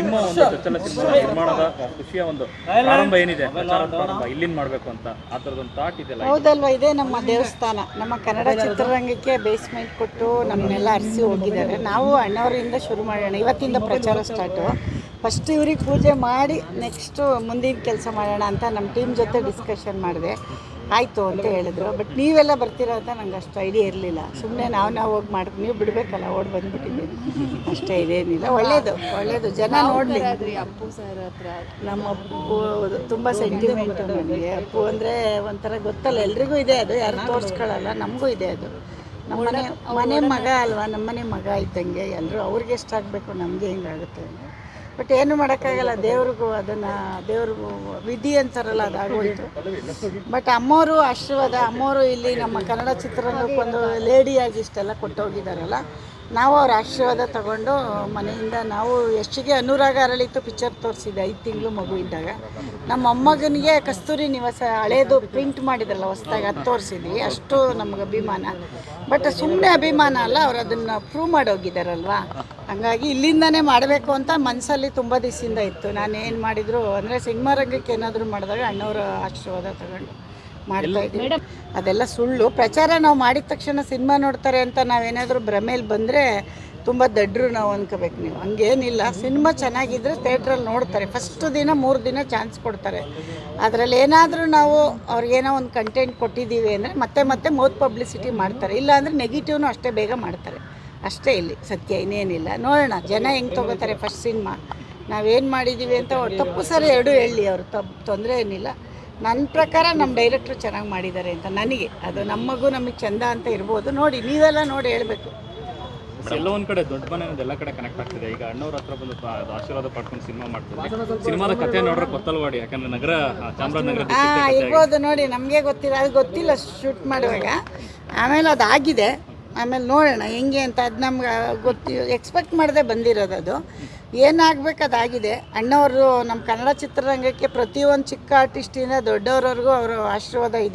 ನಿಮ್ಮ ಒಂದು ಚೊಚ್ಚಲ ಸಿನಿಮಾ ನಿರ್ಮಾಣದ ಖುಷಿಯ ಒಂದು ಪ್ರಾರಂಭ ಏನಿದೆ? ಪ್ರಾರಂಭ ಇಲ್ಲಿಂದ ಮಾಡಬೇಕು ಅಂತ ಆ ಥರದೊಂದು ಥಾಟ್ ಇದೆಲ್ಲ ಹೌದಲ್ವಾ ಇದೆ ನಮ್ಮ ದೇವಸ್ಥಾನ. ನಮ್ಮ ಕನ್ನಡ ಚಿತ್ರರಂಗಕ್ಕೆ ಬೇಸ್ಮೆಂಟ್ ಕೊಟ್ಟು ನಮ್ಮನ್ನೆಲ್ಲ ಅರಸಿ ಹೋಗಿದ್ದಾರೆ. ನಾವು ಅಣ್ಣವರಿಂದ ಶುರು ಮಾಡೋಣ. ಇವತ್ತಿಂದ ಪ್ರಚಾರ ಸ್ಟಾರ್ಟು ಫಸ್ಟ್ ಇವ್ರಿಗೆ ಪೂಜೆ ಮಾಡಿ ನೆಕ್ಸ್ಟು ಮುಂದಿನ ಕೆಲಸ ಮಾಡೋಣ ಅಂತ ನಮ್ಮ ಟೀಮ್ ಜೊತೆ ಡಿಸ್ಕಷನ್ ಮಾಡಿದೆ. ಆಯಿತು ಅಂತ ಹೇಳಿದ್ರು. ಬಟ್ ನೀವೆಲ್ಲ ಬರ್ತೀರಾ ಅಂತ ನಂಗೆ ಅಷ್ಟು ಐಡಿಯಾ ಇರಲಿಲ್ಲ. ಸುಮ್ಮನೆ ನಾವು ನಾವು ಹೋಗಿ ಮಾಡಿ ನೀವು ಬಿಡಬೇಕಲ್ಲ ಓಡಿ ಬಂದ್ಬಿಟ್ಟಿದ್ದೀವಿ ಅಷ್ಟೇ ಇದೇನಿಲ್ಲ. ಒಳ್ಳೇದು ಒಳ್ಳೇದು. ಜನ ನೋಡಲಿ. ಅಪ್ಪು ಸರ್ ಹತ್ರ ನಮ್ಮ ಅಪ್ಪು ತುಂಬ ಸೆಂಟಿಮೆಂಟು ನನಗೆ ಅಪ್ಪು ಅಂದರೆ ಒಂಥರ ಗೊತ್ತಲ್ಲ ಎಲ್ರಿಗೂ ಇದೆ ಅದು. ಯಾರು ತೋರಿಸ್ಕೊಳ್ಳಲ್ಲ ನಮಗೂ ಇದೆ ಅದು. ನಮ್ಮ ಮನೆ ಮನೆ ಮಗ ಅಲ್ವಾ ನಮ್ಮನೆ ಮಗ ಇದ್ದಂಗೆ ಎಲ್ಲರೂ ಅವ್ರಿಗೆ ಎಷ್ಟಾಗಬೇಕು ನಮಗೆ ಹಿಂಗಾಗುತ್ತೆ ಬಟ್ ಏನು ಮಾಡೋಕ್ಕಾಗಲ್ಲ, ದೇವ್ರಿಗೂ ಅದನ್ನು, ದೇವ್ರಿಗೂ ವಿಧಿ ಅಂತಾರಲ್ಲ ಅದಾಗೋಯ್ತು ಬಟ್ ಅಮ್ಮೋರು ಆಶೀರ್ವಾದ, ಅಮ್ಮೋರು ಇಲ್ಲಿ ನಮ್ಮ ಕನ್ನಡ ಚಿತ್ರರಂಗಕ್ಕೊಂದು ಲೇಡಿಯಾಗಿ ಇಷ್ಟೆಲ್ಲ ಕೊಟ್ಟೋಗಿದ್ದಾರಲ್ಲ, ನಾವು ಅವ್ರ ಆಶೀರ್ವಾದ ತಗೊಂಡು ಮನೆಯಿಂದ ನಾವು ಎಷ್ಟಿಗೆ ಅನುರಾಗ ಅರಳಿತ್ತು ಪಿಕ್ಚರ್ ತೋರಿಸಿದ್ದೆ, ಐದು ತಿಂಗಳು ಮಗು ಇದ್ದಾಗ. ನಮ್ಮ ಅಮ್ಮಗನಿಗೆ ಕಸ್ತೂರಿ ನಿವಾಸ ಹಳೇದು ಪ್ರಿಂಟ್ ಮಾಡಿದ್ರಲ್ಲ, ಹೊಸ್ದಾಗಿ ಅದು ತೋರಿಸಿದ್ವಿ. ಅಷ್ಟು ನಮ್ಗೆ ಅಭಿಮಾನ. ಬಟ್ ಸುಮ್ಮನೆ ಅಭಿಮಾನ ಅಲ್ಲ, ಅವ್ರು ಅದನ್ನು ಪ್ರೂವ್ ಮಾಡೋಗಿದ್ದಾರಲ್ವಾ? ಹಂಗಾಗಿ ಇಲ್ಲಿಂದನೇ ಮಾಡಬೇಕು ಅಂತ ಮನಸ್ಸಲ್ಲಿ ತುಂಬ ದಿವಸದಿಂದ ಇತ್ತು. ನಾನು ಏನು ಮಾಡಿದ್ರು ಅಂದರೆ ಸಿನಿಮಾ ರಂಗಕ್ಕೆ ಏನಾದರೂ ಮಾಡಿದಾಗ ಅಣ್ಣವರ ಆಶೀರ್ವಾದ ತಗೊಂಡು ಮಾಡ್ತಾ ಇದ್ದೀವಿ. ಅದೆಲ್ಲ ಸುಳ್ಳು. ಪ್ರಚಾರ ನಾವು ಮಾಡಿದ ತಕ್ಷಣ ಸಿನಿಮಾ ನೋಡ್ತಾರೆ ಅಂತ ನಾವೇನಾದರೂ ಭ್ರಮೇಲಿ ಬಂದರೆ ತುಂಬ ದಡ್ರು ನಾವು ಅನ್ಕೋಬೇಕು ನೀವು. ಹಂಗೇನಿಲ್ಲ. ಸಿನಿಮಾ ಚೆನ್ನಾಗಿದ್ದರೆ ಥಿಯೇಟ್ರಲ್ಲಿ ನೋಡ್ತಾರೆ. ಫಸ್ಟ್ ದಿನ ಮೂರು ದಿನ ಚಾನ್ಸ್ ಕೊಡ್ತಾರೆ. ಅದರಲ್ಲಿ ಏನಾದರೂ ನಾವು ಅವ್ರಿಗೇನೋ ಒಂದು ಕಂಟೆಂಟ್ ಕೊಟ್ಟಿದ್ದೀವಿ ಅಂದರೆ ಮತ್ತೆ ಮತ್ತೆ ಮೌತ್ ಪಬ್ಲಿಸಿಟಿ ಮಾಡ್ತಾರೆ. ಇಲ್ಲ ಅಂದರೆ ನೆಗೆಟಿವ್ನು ಅಷ್ಟೇ ಬೇಗ ಮಾಡ್ತಾರೆ. ಅಷ್ಟೇ ಇಲ್ಲಿ ಸತ್ಯ ಇನ್ನೇನಿಲ್ಲ. ನೋಡೋಣ ಜನ ಹೆಂಗೆ ತೊಗೋತಾರೆ ಫಸ್ಟ್ ಸಿನಿಮಾ ನಾವೇನು ಮಾಡಿದ್ದೀವಿ ಅಂತ ಅವ್ರು ತಪ್ಪು ಸರಿ ಎರಡು ಹೇಳಿ ಅವರು ತಪ್ ತೊಂದರೆ ಏನಿಲ್ಲ. ನನ್ನ ಪ್ರಕಾರ ನಮ್ಮ ಡೈರೆಕ್ಟ್ರು ಚೆನ್ನಾಗಿ ಮಾಡಿದ್ದಾರೆ ಅಂತ ನನಗೆ. ಅದು ನಮಗೂ ನಮಗೆ ಚಂದ ಅಂತ ಇರ್ಬೋದು. ನೋಡಿ ನೀವೆಲ್ಲ ನೋಡಿ ಹೇಳಬೇಕು. ಎಲ್ಲ ಎಲ್ಲೋ ಒಂದ್ ಕಡೆ ದೊಡ್ಡ ಮನೆ ಅನ್ನೋದು ಎಲ್ಲ ಕಡೆ ಕನೆಕ್ಟ್ ಆಗ್ತಿದೆ. ಈಗ ಅಣ್ಣವ್ರ ಹತ್ರ ಬಂದು ಆಶೀರ್ವಾದ ಪಡ್ಕೊಂಡು ಸಿನಿಮಾ ಮಾಡ್ತಾರೆ ಸಿನಿಮಾದ ಕಥೆ ನೋಡ್ರೆ ಗೊತ್ತಲ್ವಾಡಿ ಯಾಕಂದ್ರೆ ನಗರ ಚಾಮರಾಜನಗರ ಹಾಂ ಇರ್ಬೋದು ನೋಡಿ ನಮಗೆ ಗೊತ್ತಿಲ್ಲ ಅದು ಗೊತ್ತಿಲ್ಲ ಶೂಟ್ ಮಾಡುವಾಗ. ಆಮೇಲೆ ಅದಾಗಿದೆ ಆಮೇಲೆ ನೋಡೋಣ, ಹೆಂಗೆ ಅಂತ ಅದು ನಮ್ಗೆ ಗೊತ್ತಿ ಎಕ್ಸ್ಪೆಕ್ಟ್ ಮಾಡದೆ ಬಂದಿರೋದು ಅದು. ಏನಾಗಬೇಕು ಅಣ್ಣವರು ನಮ್ಮ ಕನ್ನಡ ಚಿತ್ರರಂಗಕ್ಕೆ ಪ್ರತಿಯೊಂದು ಚಿಕ್ಕ ಆರ್ಟಿಸ್ಟಿಂದ ದೊಡ್ಡವ್ರವ್ರಿಗೂ ಅವರ ಆಶೀರ್ವಾದ ಇದೆ.